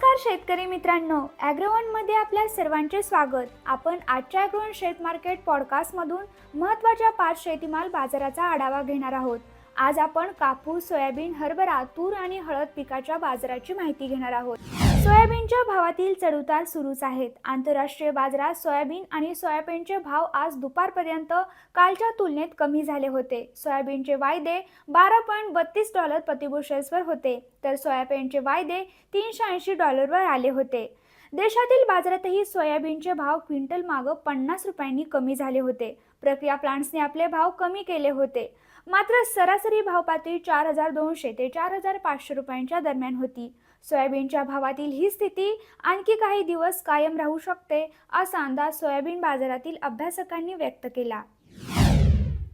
नमस्कार शेतकरी मित्रांनो ॲग्रोवनमध्ये आपल्या सर्वांचे स्वागत. आपण आजच्या ॲग्रोवन शेत मार्केट पॉडकास्टमधून महत्त्वाच्या पाच शेतीमाल बाजाराचा आढावा घेणार आहोत. आज आपण कापूस सोयाबीन हरभरा तूर आणि हळद पिकाच्या बाजाराची माहिती घेणार आहोत. सोयाबीनच्या भावातील चढउतार सुरूच आहेत. आंतरराष्ट्रीय बाजारात सोयाबीन आणि सोयाबीनचे भाव आज दुपारपर्यंत कालच्या तुलनेत कमी झाले होते. सोयाबीनचे वायदे बारा पॉईंट बत्तीस डॉलर प्रतिबुशेल्सवर होते. तर सोयाबीनचे वायदे तीनशे ऐंशी डॉलरवर आले होते. देशातील बाजारातही सोयाबीनचे भाव क्विंटल मागं पन्नास रुपयांनी कमी झाले होते. प्रक्रिया प्लांट्सने आपले भाव कमी केले होते. मात्र सरासरी भाव पातळी चार हजार दोनशे ते चार हजार पाचशे रुपयांच्या दरम्यान होती. सोयाबीनच्या भावातील ही स्थिती आणखी काही दिवस कायम राहू शकते असा अंदाज सोयाबीन बाजारातील अभ्यासकांनी व्यक्त केला.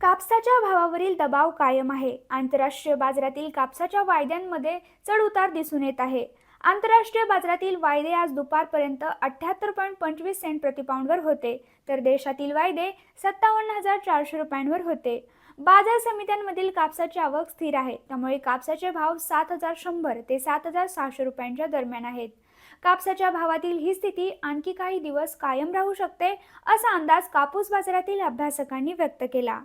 कापसाच्या भावावरील दबाव कायम आहे. आंतरराष्ट्रीय बाजारातील कापसाच्या वायद्यांमध्ये चढ उतार दिसून येत आहे. आंतरराष्ट्रीय बाजारातील वायदे आज दुपारपर्यंत अठ्ठ्याहत्तर पॉईंट पंचवीस सेंट प्रतिपाऊंडवर होते. तर देशातील वायदे सत्तावन्न हजार चारशे रुपयांवर होते. बाजार समित्यांमधील कापसाची आवक स्थिर आहे. त्यामुळे कापसाचे भाव सात हजार शंभर ते सात हजार सहाशे रुपयांच्या दरम्यान आहेत. कापसाच्या भावातील ही स्थिती आणखी काही दिवस कायम राहू शकते असा अंदाज कापूस बाजारातील अभ्यासकांनी व्यक्त केला.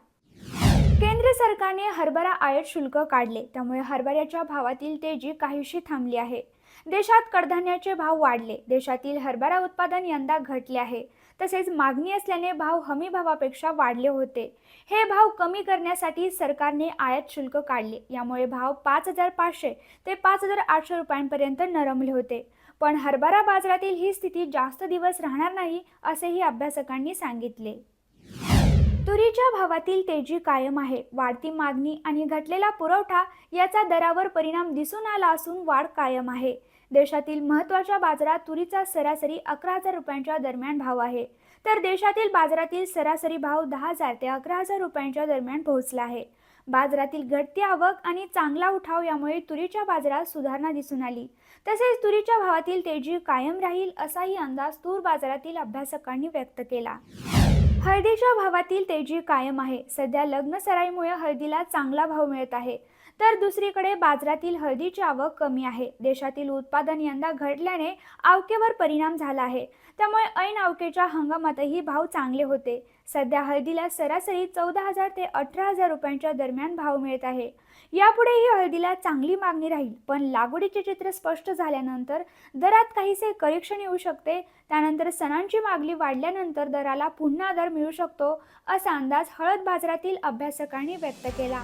केंद्र सरकारने हरभरा आयात शुल्क काढले. त्यामुळे हरभऱ्याच्या भावातील तेजी काहीशी थांबली आहे. देशात कडधान्याचे भाव वाढले. देशातील हरभरा उत्पादन यंदा घटले आहे. तसेच मागणी असल्याने भाव हमी भावापेक्षा वाढले होते. हे भाव कमी करण्यासाठी सरकारने आयात शुल्क काढले. यामुळे भाव पाच हजार पाचशे ते पाच हजार आठशे रुपयांपर्यंत नरमले होते. पण हरभरा बाजारातील ही स्थिती जास्त दिवस राहणार नाही असेही अभ्यासकांनी सांगितले. तुरीच्या भावातील तेजी कायम आहे. वाढती मागणी आणि घटलेला पुरवठा याचा दरावर परिणाम दिसून आला असून वाढ कायम आहे. देशातील महत्त्वाच्या बाजारात तुरीचा सरासरी अकरा हजार रुपयांच्या दरम्यान भाव आहे. तर देशातील बाजारातील सरासरी भाव दहा हजार ते अकरा हजार रुपयांच्या दरम्यान पोहोचला आहे. बाजारातील घटती आवक आणि चांगला उठाव यामुळे तुरीच्या बाजारात सुधारणा दिसून आली. तसेच तुरीच्या भावातील तेजी कायम राहील असाही अंदाज तूर बाजारातील अभ्यासकांनी व्यक्त केला. हळदीच्या भावातील तेजी कायम आहे. सध्या लग्न सराईमुळे हळदीला चांगला भाव मिळत आहे. तर दुसरीकडे बाजारातील हळदीची आवक कमी आहे. देशातील उत्पादन यंदा घटल्याने आवकेवर परिणाम झाला आहे. त्यामुळे ऐन आवकेच्या हंगामातही भाव चांगले होते. सध्या हळदीला सरासरी चौदा हजार ते अठरा हजार रुपयांच्या दरम्यान भाव मिळत आहे. यापुढेही हळदीला चांगली मागणी राहील पण लागवडीचे चित्र स्पष्ट झाल्यानंतर दरात काहीसे करेक्शन येऊ शकते. त्यानंतर सणांची मागणी वाढल्यानंतर दराला पुन्हा दर मिळू शकतो असा अंदाज हळद बाजारातील अभ्यासकांनी व्यक्त केला.